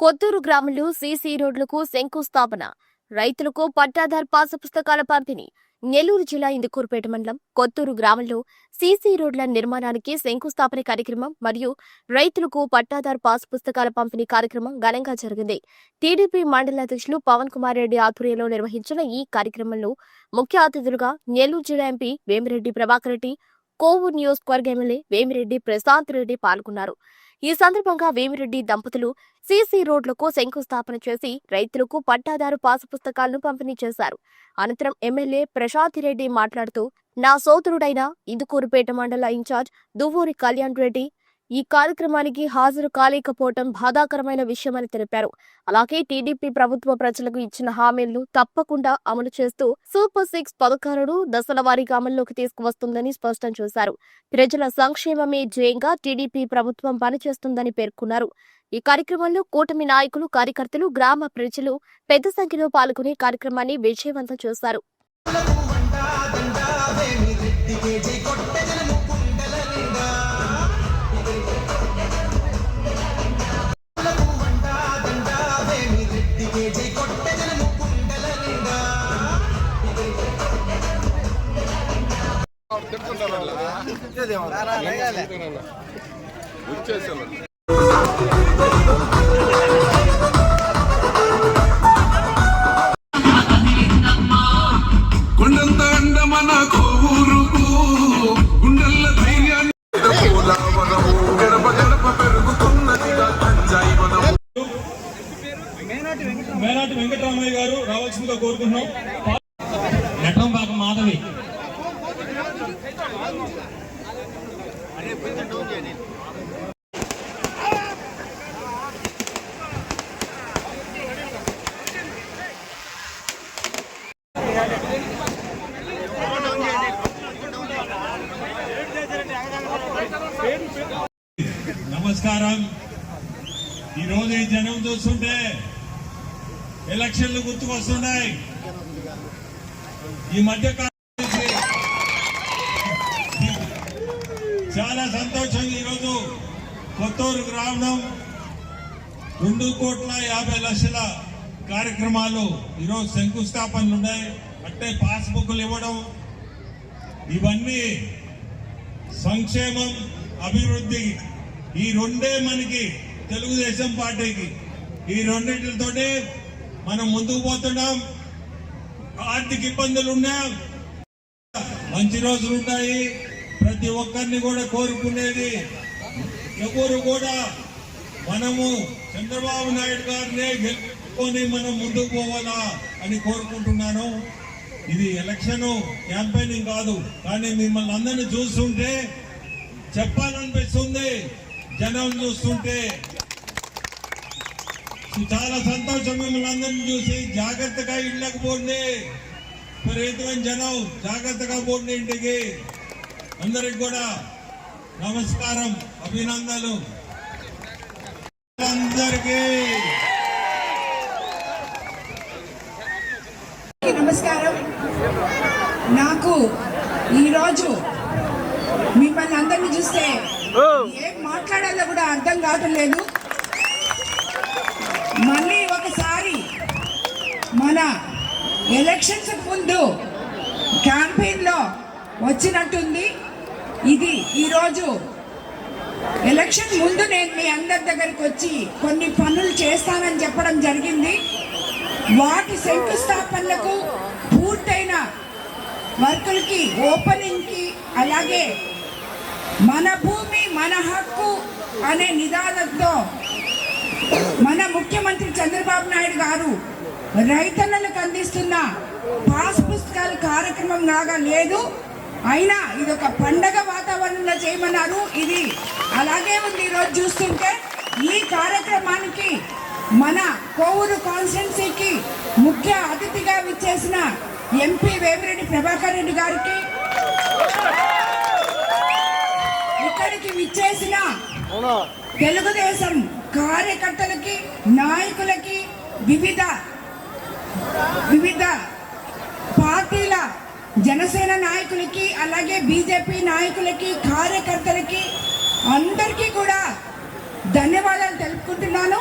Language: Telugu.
కొత్తూరు గ్రామంలో సీసీ రోడ్లకు శంకుస్థాపన. రైతులకు పట్టాదార్ పాసు పుస్తకాల పంపిణీ. నెల్లూరు జిల్లా ఇందుకూరుపేట మండలం కొత్తూరు గ్రామంలో సీసీ రోడ్ల నిర్మాణానికి శంకుస్థాపన కార్యక్రమం మరియు రైతులకు పట్టాదార్ పాస్ పుస్తకాల పంపిణీ కార్యక్రమం ఘనంగా జరిగింది. టీడీపీ మండల అధ్యక్షులు పవన్ కుమార్ రెడ్డి ఆధ్వర్యంలో నిర్వహించిన ఈ కార్యక్రమంలో ముఖ్య అతిథులుగా నెల్లూరు జిల్లా ఎంపీ వేమిరెడ్డి ప్రభాకర్ రెడ్డి కోవూరు నియోజకవర్గ ఎమ్మెల్యే వేమిరెడ్డి ప్రశాంత్ రెడ్డి పాల్గొన్నారు. ఈ సందర్భంగా వేమిరెడ్డి దంపతులు సీసీ రోడ్లకు శంకుస్థాపన చేసి రైతులకు పట్టాదారు పాసు పుస్తకాలను పంపిణీ చేశారు. అనంతరం ఎమ్మెల్యే ప్రశాంత్ రెడ్డి మాట్లాడుతూ నా సోదరుడైన ఇందుకూరుపేట మండల ఇన్ఛార్జ్ దువ్వూరి కళ్యాణ్ రెడ్డి ఈ కార్యక్రమానికి హాజరు కాలేకపోవటం బాధాకరమైన విషయమని తెలిపారు. అలాగే టీడీపీ ప్రభుత్వ ప్రజలకు ఇచ్చిన హామీలను తప్పకుండా అమలు చేస్తూ సూపర్ సిక్స్ పథకాలను దశల వారీగా అమల్లోకి తీసుకువస్తుందని స్పష్టం చేశారు. ప్రజల సంక్షేమమే జయంగా టీడీపీ ప్రభుత్వం పనిచేస్తుందని పేర్కొన్నారు. ఈ కార్యక్రమంలో కూటమి నాయకులు కార్యకర్తలు గ్రామ ప్రజలు పెద్ద సంఖ్యలో పాల్గొనే కార్యక్రమాన్ని విజయవంతం చేశారు. వచ్చేసాను మేనాటి వెంకటరామయ్య గారు రావాల్సిందిగా కోరుకుంటున్నాం. నటం బాగా మాధవి. నమస్కారం. ఈరోజు ఈ జనం చూస్తుంటే ఎలక్షన్లు గుర్తుకొస్తున్నాయి. ఈ మధ్య చాలా సంతోషం ఈరోజు కొత్తూరుకు రావడం రెండు కోట్ల యాభై లక్షల కార్యక్రమాలు ఈరోజు శంకుస్థాపనలు ఉన్నాయి. అంటే పాస్బుక్లు ఇవ్వడం ఇవన్నీ సంక్షేమం అభివృద్ధి ఈ రెండే మనకి తెలుగుదేశం పార్టీకి. ఈ రెండింటితోటే మనం ముందుకు పోతున్నాం. ఆర్థిక ఇబ్బందులు ఉన్నా మంచి రోజులు ఉన్నాయి. ప్రతి ఒక్కరిని కూడా కోరుకునేది ఎవరు కూడా మనము చంద్రబాబు నాయుడు గారినే గెలుపుకొని మనం ముందుకు పోవాలా అని కోరుకుంటున్నాను. ఇది ఎలక్షన్ క్యాంపెయినింగ్ కాదు కానీ మిమ్మల్ని అందరిని చూస్తుంటే చెప్పాలనిపిస్తుంది జనం చూస్తుంటే. చాలా సంతోషం మిమ్మల్ని అందరిని చూసి జాగ్రత్తగా ఇళ్ళకి పోండి. విపరీతమైన జనం జాగ్రత్తగా పోండి ఇంటికి. అందరికి కూడా నమస్కారం అభినందనలు. అందరికీ. నమస్కారం. నాకు ఈరోజు మిమ్మల్ని అందరిని చూస్తే ఏం మాట్లాడాలో కూడా అర్థం కావటం లేదు. మళ్ళీ ఒకసారి మన ఎలక్షన్స్ ముందు క్యాంపెయిన్లో వచ్చినట్టుంది. ఇది ఈరోజు ఎలక్షన్ ముందు నేను మీ అందరి దగ్గరికి వచ్చి కొన్ని పనులు చేస్తానని చెప్పడం జరిగింది. వాటి శంకుస్థాపనలకు పూర్తయిన వర్కులకి ఓపెనింగ్కి అలాగే మన భూమి మన హక్కు అనే నిదానంతో మన ముఖ్యమంత్రి చంద్రబాబు నాయుడు గారు రైతన్నలకు అందిస్తున్న పాస్ పుస్తకాల కార్యక్రమం లాగా లేదు. అయినా ఇది ఒక పండగ వాతావరణంలో చేయమన్నారు. ఇది అలాగే ఉంది. ఈరోజు చూస్తుంటే ఈ కార్యక్రమానికి మన కోవూరు కాన్స్టిట్యున్సీకి ముఖ్య అతిథిగా విచ్చేసిన ఎంపీ వేమిరెడ్డి ప్రభాకర్ రెడ్డి గారికి ఇక్కడికి విచ్చేసిన తెలుగుదేశం కార్యకర్తలకి నాయకులకి వివిధ వివిధ పార్టీల జనసేన నాయకులకి అలాగే బీజేపీ నాయకులకి కార్యకర్తలకి అందరికీ కూడా ధన్యవాదాలు తెలుపుకుంటున్నాను.